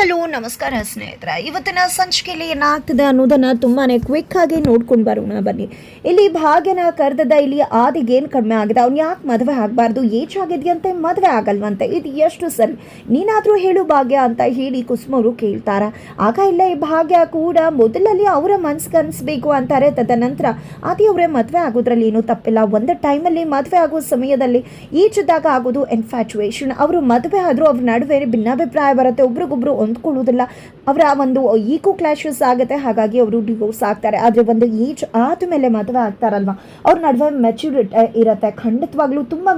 Hello, ನಮಸ್ಕಾರ ಸ್ನೇಹಿತರೆ. ಇವತ್ತಿನ ಸಂಚಿಕೆಯಲ್ಲಿ ಏನಾಗ್ತದೆ ಅನ್ನೋದನ್ನು ಕ್ವಿಕ್ ಆಗಿ ನೋಡ್ಕೊಂಡು ಬರೋಣ, ಬನ್ನಿ. ಇಲ್ಲಿ ಭಾಗ್ಯನ ಕರೆದದ ಇಲ್ಲಿ ಆದಿಗೆ ಏನು ಕಡಿಮೆ ಆಗಿದೆ? ಅವ್ನು ಯಾಕೆ ಮದುವೆ ಆಗಬಾರ್ದು? ಏಜ್ ಆಗಿದೆಯಂತೆ, ಮದುವೆ ಆಗಲ್ವಂತೆ? ಇದು ಎಷ್ಟು ಸರಿ? ನೀನಾದರೂ ಹೇಳು ಭಾಗ್ಯ ಅಂತ ಹೇಳಿ ಕುಸುಮರು ಕೇಳ್ತಾರ. ಆಗ ಇಲ್ಲ ಈ ಭಾಗ್ಯ ಕೂಡ ಮೊದಲಲ್ಲಿ ಅವರ ಮನ್ಸಿಗೆ ಅನಿಸ್ಬೇಕು ಅಂತಾರೆ. ತದನಂತರ ಆದಿ ಅವರೇ ಮದುವೆ ಆಗೋದ್ರಲ್ಲಿ ಏನೂ ತಪ್ಪಿಲ್ಲ. ಒಂದು ಟೈಮಲ್ಲಿ ಮದುವೆ ಆಗೋ ಸಮಯದಲ್ಲಿ ಈಜದಾಗ ಆಗೋದು ಇನ್ಫ್ಯಾಚುಯೇಷನ್ ಅವರು ಮದುವೆ ಆದರೂ ಅವ್ರ ನಡುವೆ ಭಿನ್ನಾಭಿಪ್ರಾಯ ಬರುತ್ತೆ. ಒಬ್ರಿಗೊಬ್ರು ಹೊಂದ್ಕೊಳ್ಳೋದಿಲ್ಲ ಅವರ ಒಂದು ಈಕೋ ಕ್ಲಾಶಸ್ ಆಗುತ್ತೆ, ಹಾಗಾಗಿ ಅವರು ಡಿವೋರ್ಸ್ ಆಗ್ತಾರೆ. ಆದರೆ ಒಂದು ಏಜ್ ಆದಮೇಲೆ ಮದುವೆ ಆಗ್ತಾರಲ್ವ? ಅವ್ರ ನಡುವೆ ಮೆಚ್ಯೂರಿಟಿ ಇರುತ್ತೆ. ಖಂಡಿತವಾಗ್ಲೂ ತುಂಬ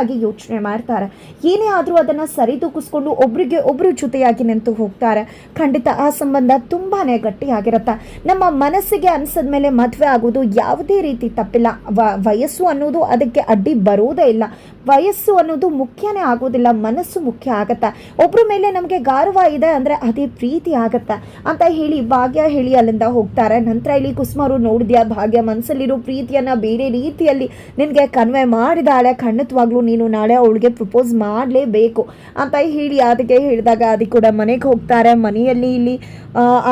ಆಗಿ ಯೋಚನೆ ಮಾಡ್ತಾರೆ. ಏನೇ ಆದರೂ ಅದನ್ನು ಸರಿದೂಗಿಸ್ಕೊಂಡು ಒಬ್ರಿಗೆ ಒಬ್ಬರು ಜೊತೆಯಾಗಿ ನಿಂತು ಹೋಗ್ತಾರೆ. ಖಂಡಿತ ಆ ಸಂಬಂಧ ತುಂಬಾ ಗಟ್ಟಿಯಾಗಿರುತ್ತೆ. ನಮ್ಮ ಮನಸ್ಸಿಗೆ ಅನಿಸಿದ ಮೇಲೆ ಮದುವೆ ಆಗೋದು ಯಾವುದೇ ರೀತಿ ತಪ್ಪಿಲ್ಲ. ವಯಸ್ಸು ಅನ್ನೋದು ಅದಕ್ಕೆ ಅಡ್ಡಿ ಬರೋದೇ ಇಲ್ಲ. ವಯಸ್ಸು ಅನ್ನೋದು ಮುಖ್ಯನೇ ಆಗೋದಿಲ್ಲ. ಮನಸ್ಸು ಮುಖ್ಯ ಆಗತ್ತೆ. ಒಬ್ಬರ ಮೇಲೆ ನಮಗೆ ಗೌರವ ಇದೆ ಅಂದರೆ ಅದೇ ಪ್ರೀತಿ ಆಗತ್ತೆ ಅಂತ ಹೇಳಿ ಭಾಗ್ಯ ಹೇಳಿ ಅಲ್ಲಿಂದ ಹೋಗ್ತಾರೆ. ನಂತರ ಇಲ್ಲಿ ಕುಸುಮರು ನೋಡಿದ್ಯಾ? ಭಾಗ್ಯ ಮನಸ್ಸಲ್ಲಿರೋ ಪ್ರೀತಿಯನ್ನು ಬೇರೆ ರೀತಿಯಲ್ಲಿ ನಿನಗೆ ಕನ್ವೆ ಮಾಡಿದಾಳೆ. ಖಂಡಿತವಾಗ್ಲೂ ನೀನು ನಾಳೆ ಅವಳಿಗೆ ಪ್ರಪೋಸ್ ಮಾಡಲೇಬೇಕು ಅಂತ ಹೇಳಿ ಅದಕ್ಕೆ ಹೇಳಿದಾಗ ಆದಿ ಕೂಡ ಮನೆಗೆ ಹೋಗ್ತಾರೆ. ಮನೆಯಲ್ಲಿ ಇಲ್ಲಿ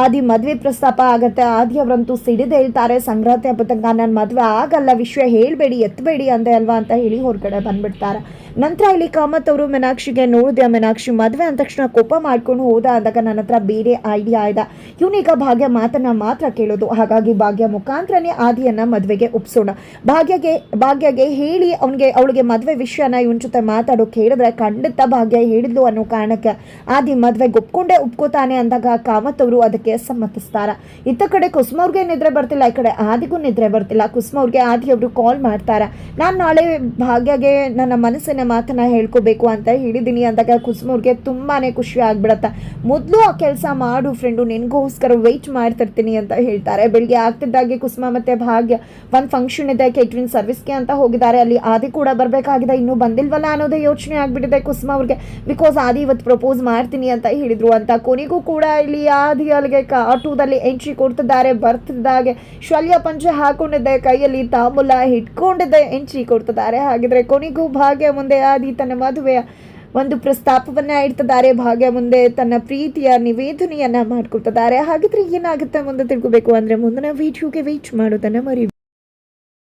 ಆದಿ ಮದುವೆ ಪ್ರಸ್ತಾಪ ಆಗುತ್ತೆ. ಆದಿ ಅವರಂತೂ ಸಿಡಿದು ಹೇಳ್ತಾರೆ. ಸಂಕ್ರಾಂತಿ ಹಬ್ಬದಂಗ ತನಕ ನಾನು ಮದುವೆ ಆಗಲ್ಲ ವಿಷಯ ಹೇಳಬೇಡಿ ಎತ್ತಬೇಡಿ ಅಂದೆ ಅಲ್ವಾ ಅಂತ ಹೇಳಿ ಹೊರಗಡೆ ಬಂದ್ಬಿಡ್ತಾರೆ. ನಂತರ ಇಲ್ಲಿ ಕಾಮತ್ ಅವರು ಮೀನಾಕ್ಷಿಗೆ ನೋಡಿದೆ ಮೀನಾಕ್ಷಿ ಮದುವೆ ಅಂದ ತಕ್ಷಣ ಕೋಪ ಮಾಡ್ಕೊಂಡು ಹೋದ ಅಂದಾಗ ನನ್ನ ಹತ್ರ ಬೇರೆ ಐಡಿಯಾ ಇದೆ. ಇವನೀಗ ಭಾಗ್ಯ ಮಾತನ್ನ ಮಾತ್ರ ಕೇಳೋದು. ಹಾಗಾಗಿ ಭಾಗ್ಯ ಮುಖಾಂತರನೇ ಆದಿಯನ್ನು ಮದುವೆಗೆ ಒಪ್ಸೋಣ. ಭಾಗ್ಯಗೆ ಭಾಗ್ಯಗೆ ಹೇಳಿ ಅವನಿಗೆ, ಅವಳಿಗೆ ಮದುವೆ ವಿಷಯನ ಇವನ್ ಜೊತೆ ಮಾತಾಡೋಕೆ ಹೇಳಿದ್ರೆ ಖಂಡಿತ ಭಾಗ್ಯ ಹೇಳಿದ್ಲು ಅನ್ನೋ ಕಾರಣಕ್ಕೆ ಆದಿ ಮದುವೆಗೆ ಒಪ್ಕೊಂಡೇ ಒಪ್ಕೋತಾನೆ ಅಂದಾಗ ಕಾಮತ್ ಅವರು ಅದಕ್ಕೆ ಸಮ್ಮತಿಸ್ತಾರ. ಇತ್ತ ಕಡೆ ಕುಸುಮ ಅವ್ರಿಗೆ ನಿದ್ರೆ ಬರ್ತಿಲ್ಲ, ಈ ಕಡೆ ಆದಿಗೂ ನಿದ್ರೆ ಬರ್ತಿಲ್ಲ. ಕುಸುಮ ಅವ್ರಿಗೆ ಆದಿ ಅವರು ಕಾಲ್ ಮಾಡ್ತಾರೆ. ನಾನು ನಾಳೆ ಭಾಗ್ಯಗೆ ನನ್ನ ಮನಸ್ಸಿನ ಮಾತನ್ನ ಹೇಳ್ಕೋಬೇಕು ಅಂತ ಹೇಳಿದ್ದೀನಿ ಅಂದಾಗ ಕುಸುಮ ಅವ್ರಿಗೆ ತುಂಬಾನೇ ಖುಷಿ ಆಗ್ಬಿಡತ್ತೆ. ಮೊದಲು ಆ ಕೆಲಸ ಮಾಡು ಫ್ರೆಂಡು ನಿನಗೋಸ್ಕರ ವೆಯ್ಟ್ ಮಾಡ್ತಿರ್ತೀನಿ ಅಂತ ಹೇಳ್ತಾರೆ. ಬೆಳಿಗ್ಗೆ ಆಗ್ತಿದ್ದಾಗೆ ಕುಸುಮ ಮತ್ತೆ ಭಾಗ್ಯ ಒಂದು ಫಂಕ್ಷನ್ ಇದೆ ಕೇಟ್ರಿನ್ ಸರ್ವಿಸ್ಗೆ ಅಂತ ಹೋಗಿದ್ದಾರೆ. ಅಲ್ಲಿ ಆದಿ ಕೂಡ ಬರಬೇಕಾಗಿದೆ. ಇನ್ನೂ ಬಂದಿಲ್ವಲ್ಲ ಅನ್ನೋದೇ ಯೋಚನೆ ಆಗಿಬಿಟ್ಟಿದೆ ಕುಸುಮ ಅವ್ರಿಗೆ. ಬಿಕಾಸ್ ಆದಿ ಇವತ್ತು ಪ್ರಪೋಸ್ ಮಾಡ್ತೀನಿ ಅಂತ ಹೇಳಿದರು ಅಂತ ಕೊನೆಗೂ ಕೂಡ ಇಲ್ಲಿ ಆದಿ ಅಲ್ಲಿಗೆ ಆಟೋದಲ್ಲಿ ಎಂಟ್ರಿ ಕೊಡ್ತಿದ್ದಾರೆ. ಬರ್ತಿದ್ದಾಗೆ. ಶಲ್ಯ ಪಂಚೆ ಹಾಕೊಂಡಿದ್ದೆ, ಕೈಯಲ್ಲಿ ತಾಂಬೂಲ ಇಟ್ಕೊಂಡಿದ್ದೆ ಎಂಟ್ರಿ ಕೊಡ್ತಿದ್ದಾರೆ. ಹಾಗಿದ್ರೆ ಕೊನೆಗೂ ಭಾಗ್ಯ ಮುಂದೆ ಆದಿ ತನ್ನ ಮದುವೆಯ ಒಂದು ಪ್ರಸ್ತಾಪವನ್ನ ಇಡ್ತಿದ್ದಾರೆ. ಭಾಗ್ಯ ಮುಂದೆ ತನ್ನ ಪ್ರೀತಿಯ ನಿವೇದನೆಯನ್ನ ಮಾಡ್ಕೊಳ್ತಿದ್ದಾರೆ. ಹಾಗಿದ್ರೆ ಏನಾಗುತ್ತೆ ಮುಂದೆ ತಿಳ್ಕೊಬೇಕು ಅಂದ್ರೆ ಮುಂದಿನ ವಿಡಿಯೋಗೆ ವೇಟ್ ಮಾಡೋದನ್ನ ಮರಿ